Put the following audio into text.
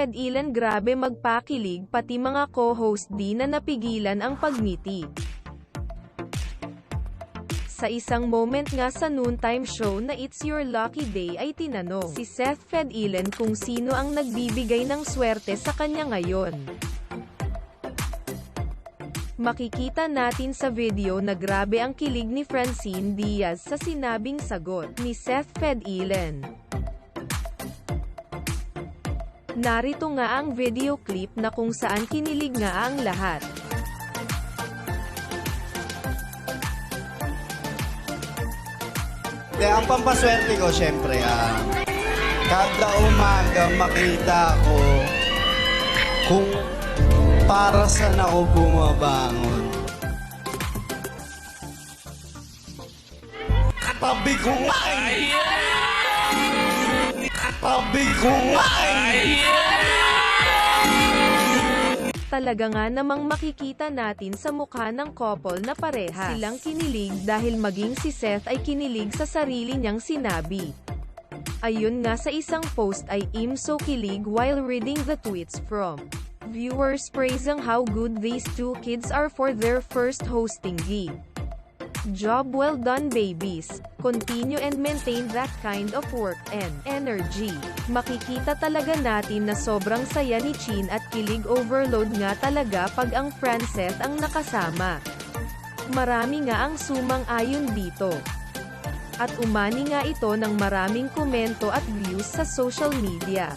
Fed Ilan grabe magpakilig pati mga co-host di na napigilan ang pagngiti. Sa isang moment nga sa noontime show na It's Your Lucky Day ay tinanong si Seth Fed Ilan kung sino ang nagbibigay ng swerte sa kanya ngayon. Makikita natin sa video na grabe ang kilig ni Francine Diaz sa sinabing sagot ni Seth Fed Ilan. Narito nga ang video clip na kung saan kinilig nga ang lahat. Kaya ang pampaswerte ko, syempre, ah, kada umaga makita ko kung para saan ako bumabangon. Katabi ko nga eh. Talaga nga namang makikita natin sa mukha ng couple na pareha. Silang kinilig dahil maging si Seth ay kinilig sa sarili niyang sinabi. Ayun nga sa isang post ay im so kilig while reading the tweets from viewers praising how good these two kids are for their first hosting gig. Job well done babies. Continue and maintain that kind of work and energy. Makikita talaga natin na sobrang saya ni Chin at kilig overload nga talaga pag ang Frances ang nakasama. Marami nga ang sumang ayon dito. At umani nga ito ng maraming komento at views sa social media.